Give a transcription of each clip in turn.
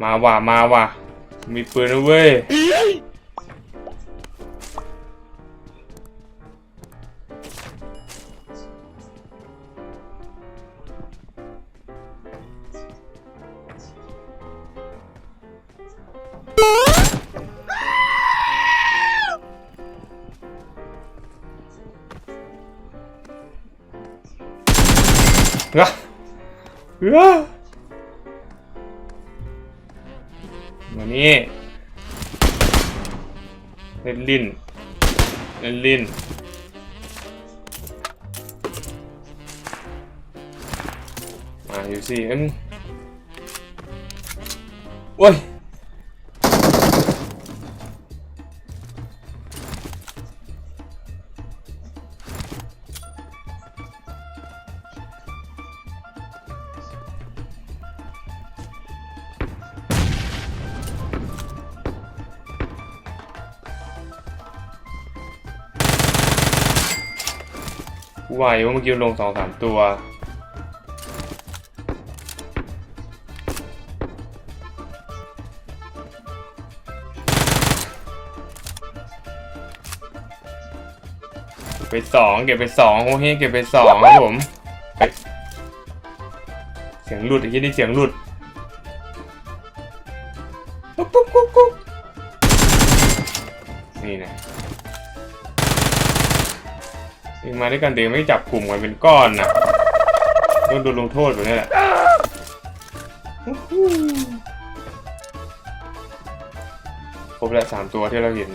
มาว่ะมาว่ะมีปืนนะเว้ยเฮ้ย นี่เล่นลิ้นเล่นลิ้นมาอยู่สิเอ็มโอ้ย ว่ายว่าเมื่อกี้ลงสองสามตัว ไปสองเก็บไปสองโอ้เฮเก็บไปสองครับผมเสียงหลุดไอ้ยี่นี่เสียงหลุดกุ๊กกุ๊กกุ๊กกุ๊กนี่นะ เองมาด้วยกันเด็กไม่จับกลุ่มกันเป็นก้อนนะต้องโดนลงโทษแบบนี้แหละครบแล้วสามตัวที่เราเห็น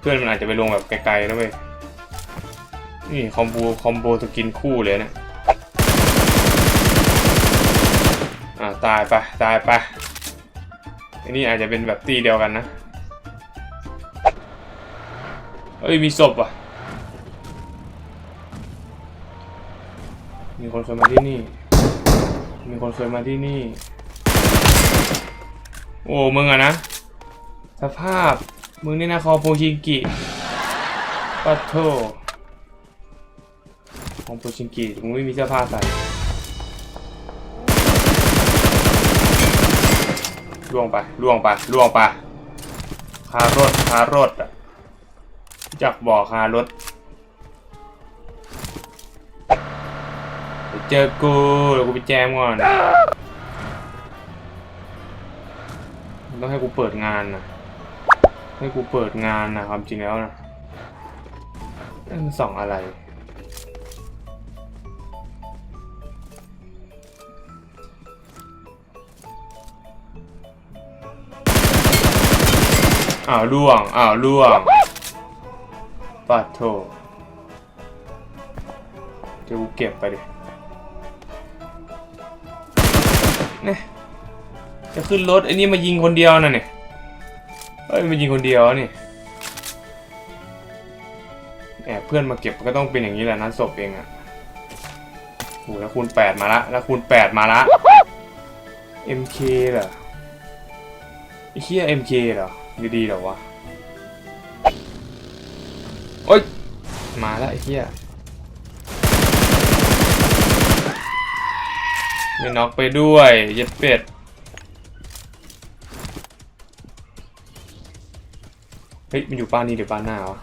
เพื่อนมันอาจจะไปลงแบบไกลๆนะเว้ยนี่คอมโบคอมโบสกินคู่เลยนะอ่าตายไปตายไปอันนี้อาจจะเป็นแบบตีเดียวกันนะเอ้ยมีศพว่ะ มีคนเคยมาที่นี่ มีคนเคยมาที่นี่ โอ้ มึงอะนะ สภาพ มึงนี่นะคอโพชิงกิปัทโทคองโพชิงกิมึงไม่มีเสื้อผ้าใส่ล่วงไปล่วงไปล่วงไปคารถคารถอะจักบอกคารถ เจอกูเดี๋ยวกูไปแจมก่อนต้องให้กูเปิดงานนะให้กูเปิดงานนะความจริงแล้วนะเอ้ยมันส่องอะไรอ้าวล่วงอ้าวล่วงปัดโถเดี๋ยวกูเก็บไปดิ เนี่ยจะขึ้นรถไอ้นี่มายิงคนเดียวนะเนี่ยเอ้ยมายิงคนเดียวนี่แอบเพื่อนมาเก็บก็ต้องเป็นอย่างนี้แหละนะศพเองอะโหแล้วคูณแปดมาละแล้วคูณแปดมาละ MK เหรอไอ้เหี้ย MK เหรอดีๆเหรอวะโอ๊ยมาแล้วไอ้เหี้ย ม่น็อกไปด้วยเย็ดเป็ดเฮ้ยมันอยู่บ้านนี้หรือบ้านหน้าวะ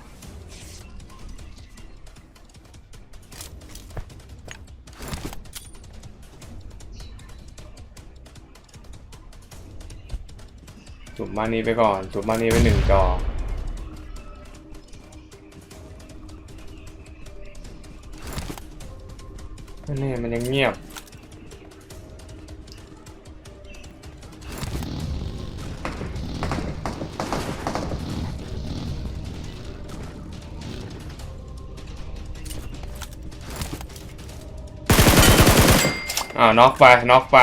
จุ่มบ้านนี้ไปก่อนจุ่มบ้านนี้ไปหนึ่งจอนี่มันยังเงียบ อ้าวน็อกไปน็อกไป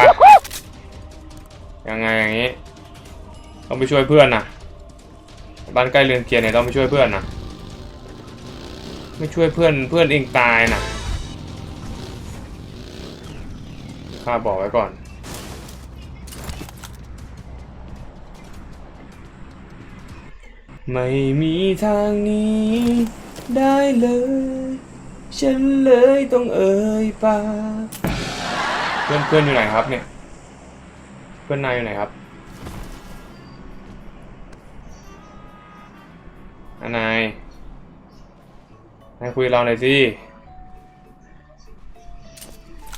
ยังไงอย่างนี้ ต้องไปช่วยเพื่อนนะบ้านใกล้เรือนเคียนเนี่ยต้องไปช่วยเพื่อนนะไม่ช่วยเพื่อนเพื่อนเองตายนะข้าบอกไว้ก่อนไม่มีทางนี้ได้เลย ฉันเลยต้องเอ่ยปาก เพื่อนเพื่อนอยู่ไหนครับเนี่ย เพื่อนนายอยู่ไหนครับอันนายนายคุยเราหน่อยสิ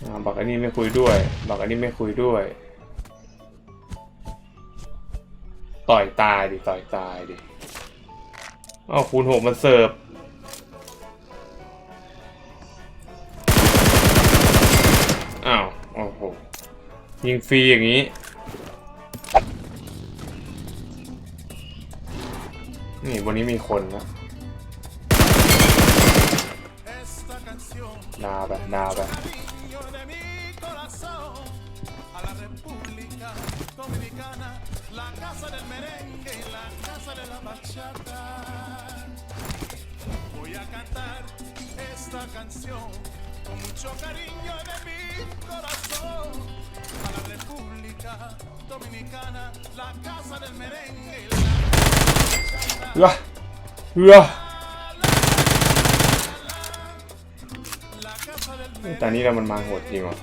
อบอกอันนี้ไม่คุยด้วย บอกอันนี้ไม่คุยด้วย ต่อยตายดิ ต่อยตายดิอ้าวคูณหกมันเสิร์ฟอ้าว โอ้โห ยิงฟรีอย่างนี้ นี่บนนี้มีคนนะ Esta canción ดาวไปดาไป cariño de mi corazón a la República Dominicana, la casa del merengue y la casa de la bachata. Voy a cantar esta canción con mucho cariño de mi corazón a la República Dominicana, la casa del merengue y la เฮ้อเฮ้อ la casa del แต่นี่เรามันมาโหดจริงว่ะ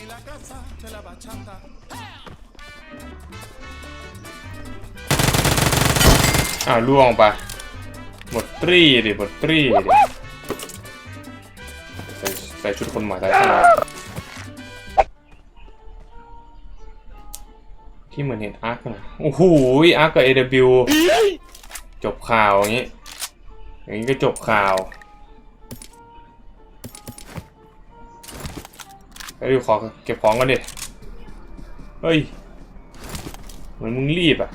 y la casa de la bachata. อ้าวล่วงไป หมดตรีดิหมดตรีดิใส่ใส่ชุดคนใหม่ใส่ข้างหลังที่เหมือนเห็นอาร์คนะโอ้โหอาร์คกับ AW จบข่าวอย่างนี้ อย่างนี้ก็จบข่าวเฮ้ยขอเก็บของกันดิ เฮ้ย เหมือนมึงรีบอะ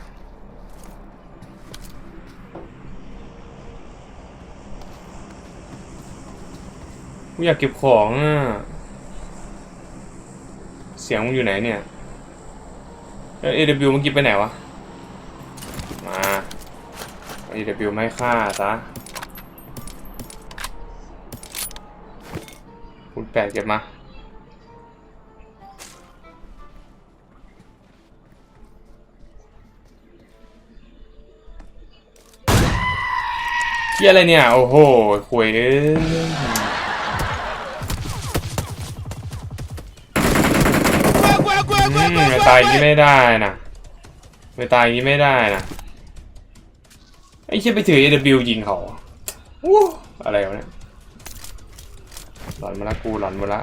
กูอยากเก็บของอะ เสียงมึงอยู่ไหนเนี่ยแล้ว AW เมื่อกี้ไปไหนวะ มา AW ไม่ฆ่าซะคุณแปดเก็บมาเที่ยอะไรเนี่ย โอ้โหคุยเอ้ย ไม่ตายงนี้ไม่ได้นะไม่ตายงนี้ไม่ได้นะไอ้เชี่ยไปถือ AW ยิงเขาวู้อะไรวะเนี่ยหลอนมาละกูหลอนมาละ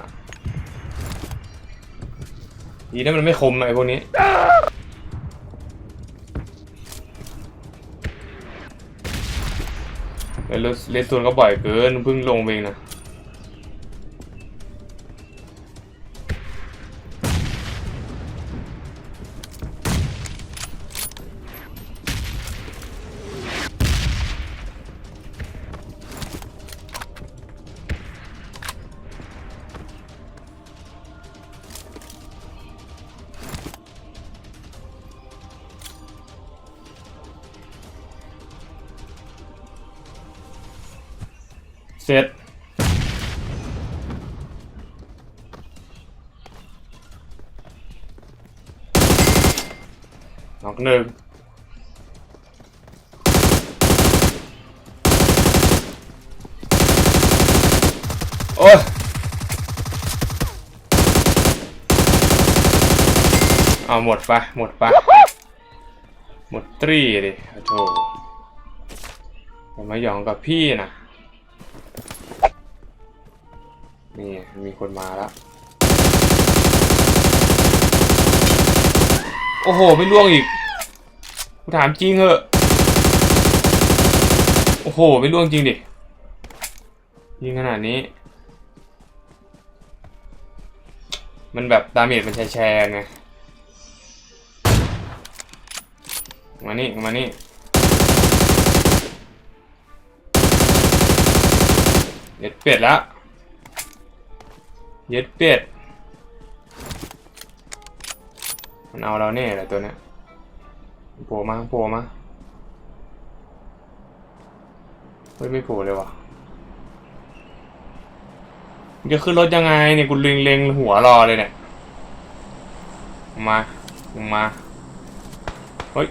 ดีนะมันไม่คมไอ้พวกนี้เลสเลสโซนก็บ่อยเกินเพิ่งลงเองนะ เสร็จน็อกหนึ่งโอ้ยเอาหมดไปหมดไปหมดตรีดิโอ้โธ่ผมมาหยองกับพี่นะ นี่มีคนมาแล้วโอ้โห ไม่ล่วงอีกกูถามจริงเหอะ โอ้โห ไม่ล่วงจริงดิ ยิงขนาดนี้ มันแบบดาเมจมันแชร์ไง มานี่ มานี่ เด็ดเป็ดแล้ว เย็ดเป็ด มันเอาเราแน่เลยตัวเนี้ยโผล่มาโผล่มาเฮ้ยไม่โผล่เลยว่ะจะขึ้นรถยังไงเนี่ยกูเล็งเล็งหัวรอเลยเนี่ย มามึงมาเฮ้ย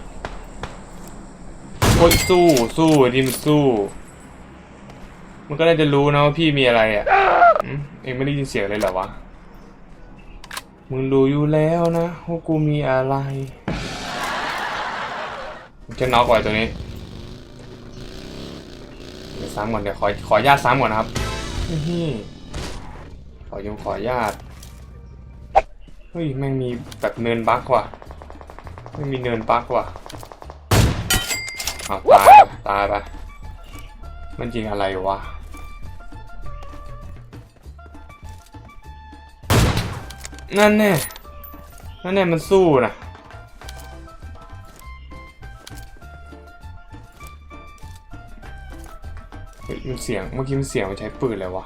โอ้ยสู้สู้ดิมสู้ มันก็น่าจะรู้นะว่าพี่มีอะไรอะ เองไม่ได้ยินเสียงเลยเหรอวะ มึงรู้อยู่แล้วนะว่ากูมีอะไรมึงจะน็อกไว้ตัวนี้ เดี๋ยวซ้ำก่อนเดี๋ยวขอขอญาตซ้ำก่อนนะครับนี่ขอยงขอญาตเฮ้ยแม่งมีแบบเนินบั๊กว่ะไม่มีเนินบั๊กว่ะอ้าวตายตายไปมันจริงอะไรวะ นั่นแน่นั่นแน่มันสู้นะเฮ้ยมันเสียง เมื่อกี้มันเสียงมันใช้ปืนอะไรวะ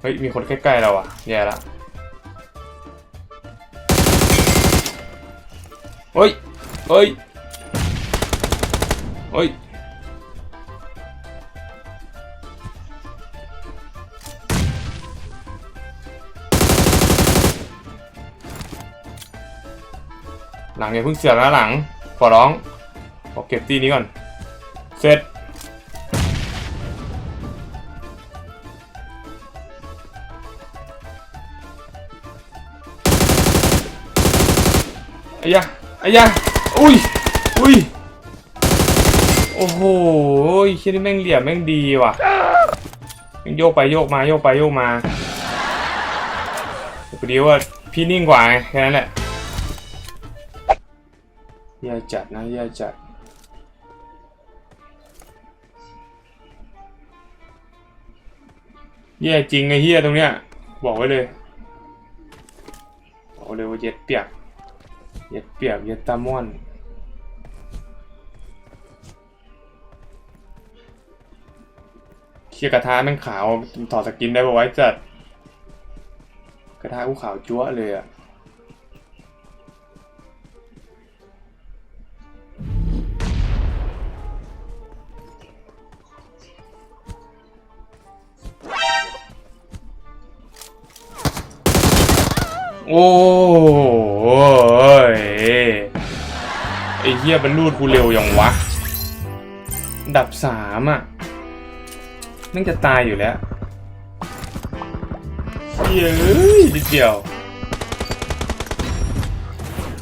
เฮ้ย มีคนใกล้ๆเราอะแย่ละเฮ้ย เฮ้ย ลังอย่าเพิ่งเสือกนะหลังขอร้องขอเก็บตีนี้ก่อน เสร็จไอ้ยะไอ้ยะอุ้ย อุ้ย โอ้โหคิดว่แม่งเหลี่ยมแม่งดีว่ะโยกไปโยกมาโยกไปโยกมาพอดีว่าพี่นิ่งกว่าไงแค่นั้นแหละ แย่จัดนะแย่จัดแย่จริงไอ้เฮียตรงเนี้ย บอกไว้เลยบอกเลยว่าเย็ดเปียกเย็ดเปียกเย็ดตามอนเคียกระทะแม่งขาวถอดสกินได้ปะไว้จัดกระทะกูขาวจั๊วเลยอะ โอ้ยไอ้เหี้ยมันรูดกูเร็วยังวะอันดับสามอะนั่งจะตายอยู่แล้วเย้ยนิดเดียว